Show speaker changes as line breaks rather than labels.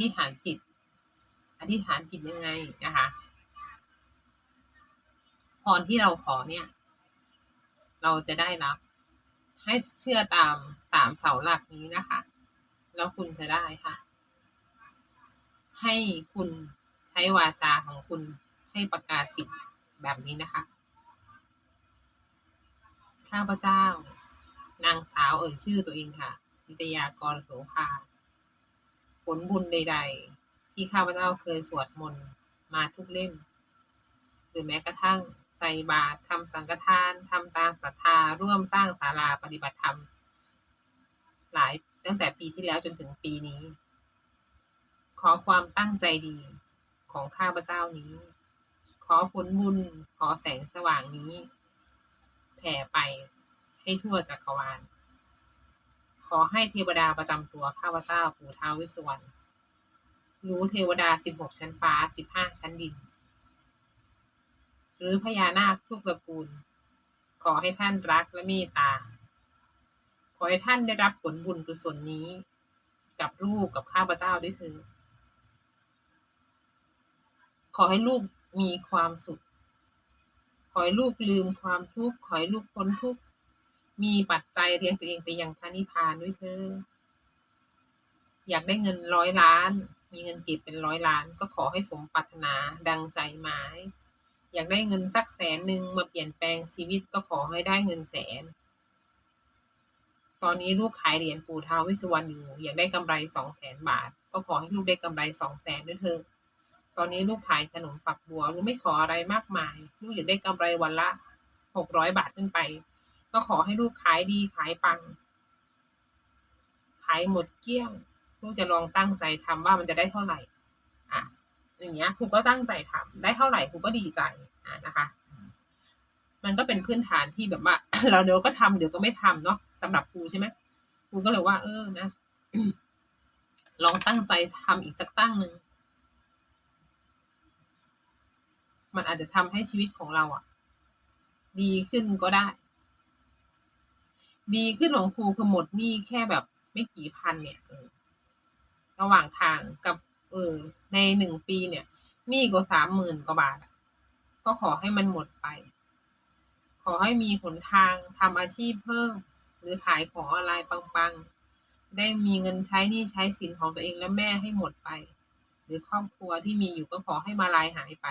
ธิษฐานจิต อธิษฐานจิตยังไงนะคะพรที่เราขอเนี่ย เราจะได้รับ ให้เชื่อตามสามเสาหลักนี้นะคะ แล้วคุณจะได้ค่ะ ให้คุณใช้วาจาของคุณให้ประกาศสิทธิ์แบบนี้นะคะข้าพเจ้านางสาวเอ่ยชื่อตัวเองค่ะนิตยากรโสภา ลบุญใด ๆ ที่ข้าพเจ้าเคยสวดมนต์มาทุกเล่ม หรือแม้กระทั่งใส่บาตรทำสังฆทานทำตามศรัทธาร่วมสร้างศาลาปฏิบัติธรรม หลายตั้งแต่ปีที่แล้วจนถึงปีนี้ ขอความตั้งใจดีของข้าพเจ้านี้ ขอผลบุญขอแสงสว่างนี้ แผ่ไปให้ทั่วจักรวาล ขอให้เทวดาประจำตัวข้าพเจ้าปู่ท้าวเวสสวรรณรู้เทวดาสิบหกชั้นฟ้าสิบห้าชั้นดิน หรือพญานาคทุกตระกูล ขอให้ท่านรักและเมตตา ขอให้ท่านได้รับผลบุญกุศลนี้ กับลูกกับข้าพเจ้าด้วยเถิดขอให้ลูกมีความสุข ขอให้ลูกลืมความทุกข์ ขอให้ลูกพ้นทุกข์ มีปัจจัยเลี้ยงตัวเองไปยังพระนิพพานด้วยเถิดอยากได้เงินร้อยล้าน มีเงินเก็บเป็นร้อยล้าน ก็ขอให้สมปรารถนาดังใจหมาย อยากได้เงินสักแสนหนึ่งมาเปลี่ยนแปลงชีวิตก็ขอให้ได้เงินแสน ตอนนี้ลูกขายเหรียญปู่ท้าววิสวรรณอยู่ อยากได้กำไรสองแสนบาท ก็ขอให้ลูกได้กำไรสองแสนด้วยเถิดตอนนี้ลูกขายขนมฝักบัวลูกไม่ขออะไรมากมาย ลูกอยากได้กำไรวันละหกร้อยบาทขึ้นไป ก็ขอให้ลูกขายดีขายปัง ขายหมดเกลี้ยง ลูกจะลองตั้งใจทำว่ามันจะได้เท่าไหร่ อะ อย่างเงี้ยครูก็ตั้งใจทำได้เท่าไหร่ครูก็ดีใจอะนะคะ มันก็เป็นพื้นฐานที่แบบว่า เราเดี๋ยวก็ทำเดี๋ยวก็ไม่ทำเนาะสำหรับครูใช่ไหมครูก็เลยว่า เออนะลองตั้งใจทำอีกสักตั้งหนึ่งมันอาจจะทำให้ชีวิตของเราอะ ดีขึ้นก็ได้ ดีขึ้นของครูคือหมดหนี้แค่แบบไม่กี่พันเนี่ยเออระหว่างทางกับ เออ ในหนึ่งปีเนี่ยหนี้ก็สามหมื่นกว่าบาทก็ขอให้มันหมดไป ขอให้มีหนทางทำอาชีพเพิ่ม หรือขายของออนไลน์ปังๆ ได้มีเงินใช้หนี้ใช้สินของตัวเองและแม่ให้หมดไป หรือครอบครัวที่มีอยู่ก็ขอให้มาลายหายไป